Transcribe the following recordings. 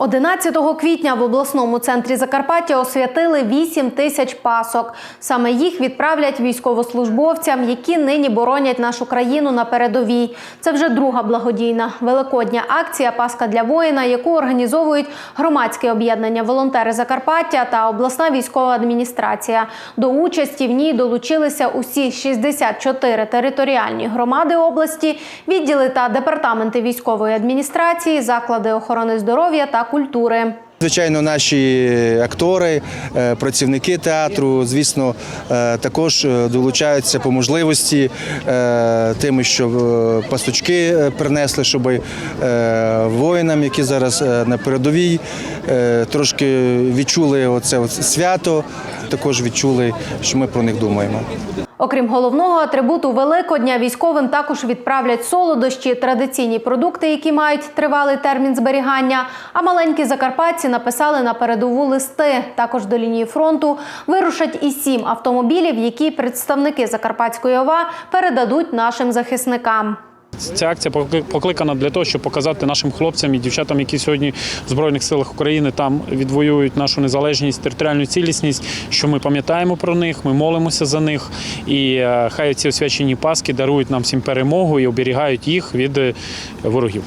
11 квітня в обласному центрі Закарпаття освятили 8 тисяч пасок. Саме їх відправлять військовослужбовцям, які нині боронять нашу країну на передовій. Це вже друга благодійна великодня акція Паска для воїна, яку організовують громадське об'єднання Волонтери Закарпаття та обласна військова адміністрація. До участі в ній долучилися усі 64 територіальні громади області, відділи та департаменти військової адміністрації, заклади охорони здоров'я та культури. Звичайно, наші актори, е, працівники театру, звісно, е, також е, долучаються по можливості е, тими, що е, пасочки е, принесли, щоб е, воїнам, які зараз е, на передовій, е, трошки відчули оце свято, також відчули, що ми про них думаємо. Окрім головного атрибуту Великодня, військовим також відправлять солодощі, традиційні продукти, які мають тривалий термін зберігання. А маленькі закарпатці написали на передову листи. Також до лінії фронту вирушать і сім автомобілів, які представники Закарпатської ОВА передадуть нашим захисникам. Ця акція покликана для того, щоб показати нашим хлопцям і дівчатам, які сьогодні в Збройних силах України там відвоюють нашу незалежність, територіальну цілісність, що ми пам'ятаємо про них, ми молимося за них, і е, хай ці освячені паски дарують нам всім перемогу і оберігають їх від е, ворогів.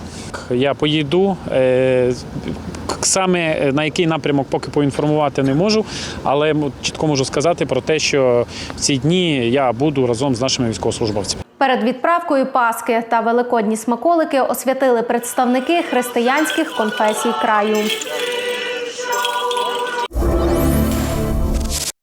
Я поїду. Саме е, на який напрямок поки поінформувати не можу, але чітко можу сказати про те, що в ці дні я буду разом з нашими військовослужбовцями. Перед відправкою Паски та великодні смаколики освятили представники християнських конфесій краю.